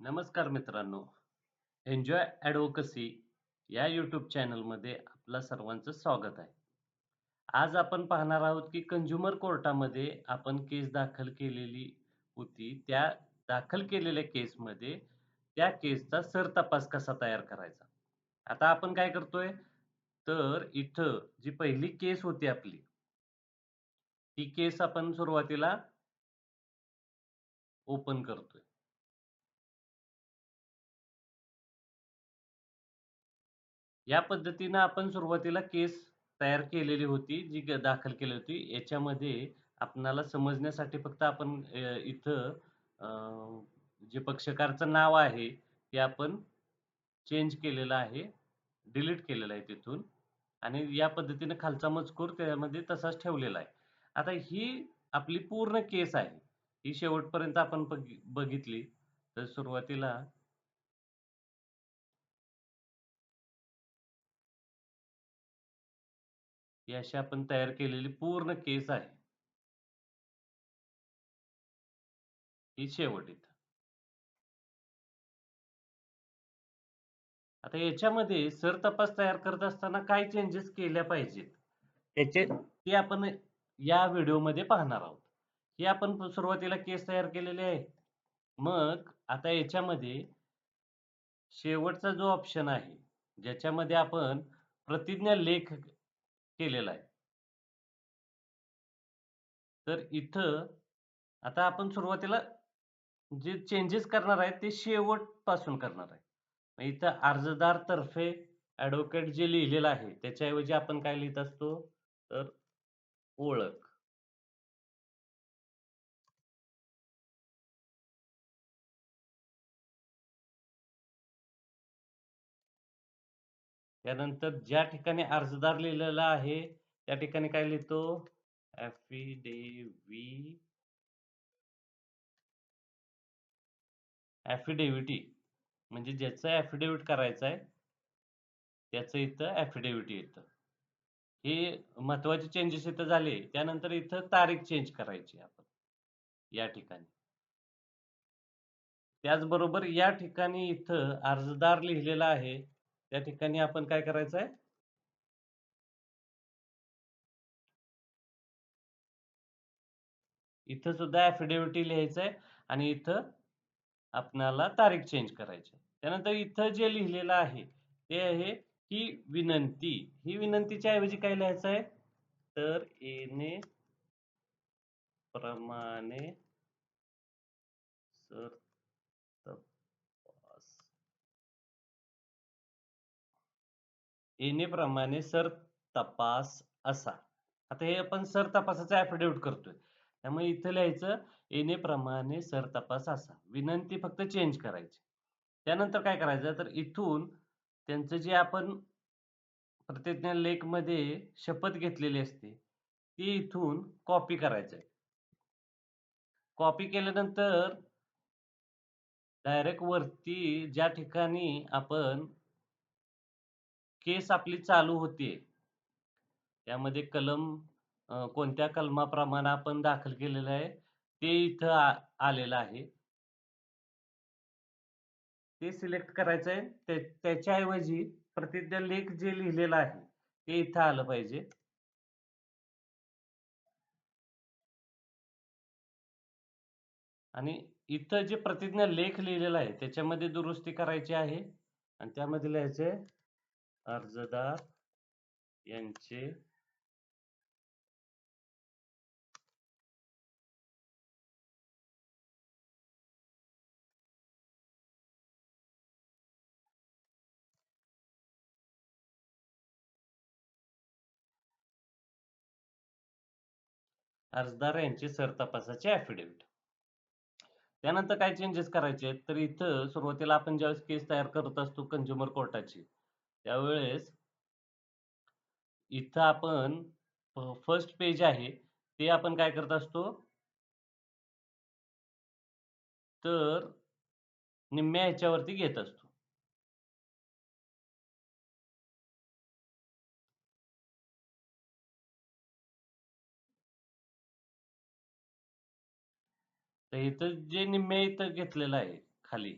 नमस्कार मित्रांनो. एन्जॉय ॲडव्होकसी या यूट्यूब चॅनलमध्ये आपलं सर्वांचं स्वागत आहे. आज आपण पाहणार आहोत की कंझ्युमर कोर्टामध्ये आपण केस दाखल केलेली होती. त्या दाखल केलेल्या केसमध्ये त्या केसचा सरतपास कसा तयार करायचा? आता आपण काय करतोय? तर इथं जी पहिली केस होती आपली ती केस आपण सुरुवातीला ओपन करतोय. या पद्धतीनं आपण सुरुवातीला केस तयार केलेली होती जी ग- दाखल केली होती. याच्यामध्ये आपणाला समजण्यासाठी फक्त आपण अ, इथं अ, जे पक्षकारचं नाव आहे ते आपण चेंज केलेलं आहे डिलीट केलेलं आहे तिथून. आणि या पद्धतीनं खालचा मजकूर त्यामध्ये तसाच ठेवलेला आहे. आता ही आपली पूर्ण केस आहे. ही शेवटपर्यंत आपण बघि- बघितली. तर सुरुवातीला ही अशी आपण तयार केलेली पूर्ण केस आहे. ही शेवट इथं. आता याच्यामध्ये सरतपास तयार करत असताना काय चेंजेस केल्या पाहिजेत? त्याचे ते आपण या व्हिडिओमध्ये पाहणार आहोत. ही आपण सुरुवातीला केस तयार केलेले आहे मग आता याच्यामध्ये शेवटचा जो ऑप्शन आहे ज्याच्यामध्ये आपण प्रतिज्ञा लेख केलेला आहे. तर इथं आता आपण सुरुवातीला जे चेंजेस करणार आहे ते शेवटपासून करणार आहे. मग इथं अर्जदार तर्फे ॲडव्होकेट जे लिहिलेलं आहे त्याच्याऐवजी आपण काय लिहित असतो? तर ओळख. त्यानंतर ज्या ठिकाणी अर्जदार लिहिलेला आहे त्या ठिकाणी काय लिहितो? ॲफिडेव्ही ॲफिडेव्हिटी म्हणजे ज्याचं ॲफिडेव्हिट करायचं आहे त्याचं इथं ॲफिडेव्हिट येतं. हे महत्त्वाचे चेंजेस इथं झाले. त्यानंतर इथं तारीख चेंज करायची आपण. या ठिकाणी. त्याचबरोबर या ठिकाणी इथं अर्जदार लिहिलेला आहे. त्या ठिकाणी आपण काय करायचं आहे इथं सुद्धा ऍफिडेव्हिटी लिहायचं आहे आणि इथं आपणाला तारीख चेंज करायची आहे. त्यानंतर इथं जे लिहिलेलं आहे ते आहे ही विनंती. ही विनंतीच्या ऐवजी काय लिहायचं आहे? तर येणे प्रमाणे सर तपास येणेप्रमाणे सर तपास असा. आता हे आपण सर तपासाचा ऍफिडेव्हिट करतोय. त्यामुळे इथं लिहायचं येणेप्रमाणे सर तपास असा. विनंती फक्त चेंज करायची. त्यानंतर काय करायचं? तर इथून त्यांचं जे आपण प्रतिज्ञा लेखमध्ये शपथ घेतलेली असते ती इथून कॉपी करायचं कॉपी केल्यानंतर डायरेक्ट वरती ज्या ठिकाणी आपण केस आपली चालू होते. त्यामध्ये कलम कोणत्या कलमाप्रमाणे आपण दाखल केलेलं आहे ते इथं आलेलं आहे. ते सिलेक्ट करायचं आहे. त्याच्याऐवजी प्रतिज्ञा लेख जे लिहिलेलं आहे ते इथं आलं पाहिजे. आणि इथं जे प्रतिज्ञा लेख लिहिलेला आहे त्याच्यामध्ये दुरुस्ती करायची आहे. आणि त्यामध्ये लिहायचे अर्जदार यांचे अर्जदार यांचे सरतपासाचे ऍफिडेव्हिट त्यानंतर काय चेंजेस करायचे तर इथं सुरुवातीला आपण ज्यावेळेस केस तयार करत असतो कंझ्युमर कोर्टाची त्यावेळेस इथं आपण फर्स्ट पेज आहे ते आपण काय करत असतो? तर निम्म्या ह्याच्यावरती घेत असतो. तर इथं जे निम्म्या इथं घेतलेलं आहे खाली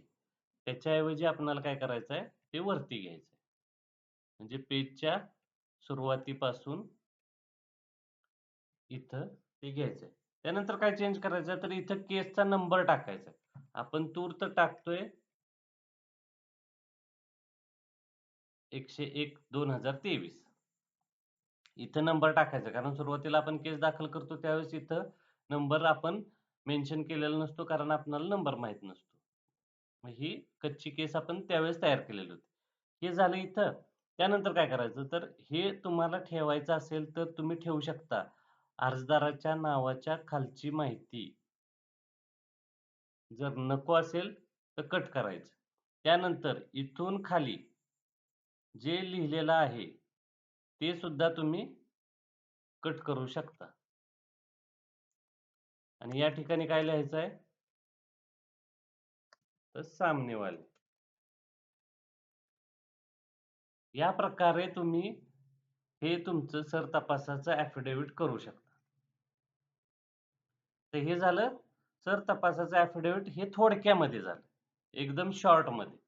त्याच्याऐवजी आपणाला काय करायचं आहे, ते वरती घ्यायचं आहे. म्हणजे पेजच्या सुरुवातीपासून इथं ते घ्यायचं आहे. त्यानंतर काय चेंज करायचं तर इथं केसचा नंबर टाकायचा आपण तूर्त टाकतोय 101/2023 इथं नंबर टाकायचा कारण सुरुवातीला आपण केस दाखल करतो त्यावेळेस इथं नंबर आपण मेन्शन केलेला नसतो कारण आपल्याला नंबर माहीत नसतो. मग ही कच्ची केस आपण त्यावेळेस तयार केलेली होती. हे झालं इथं. त्यानंतर काय करायचं तर हे तुम्हाला ठेवायचं असेल तर तुम्ही ठेवू शकता. अर्जदाराच्या नावाच्या खालची माहिती जर नको असेल तर कट करायचं. त्यानंतर इथून खाली जे लिहिलेलं आहे ते सुद्धा तुम्ही कट करू शकता. आणि या ठिकाणी काय लिहायचं आहे? तर सामनेवाले या प्रकारे तुम्ही हे तुमचं सर तपासाचं ऍफिडेव्हिट करू शकता. तर हे झालं सर तपासाचं ऍफिडेव्हिट हे थोडक्यामध्ये झालं. एकदम शॉर्टमध्ये.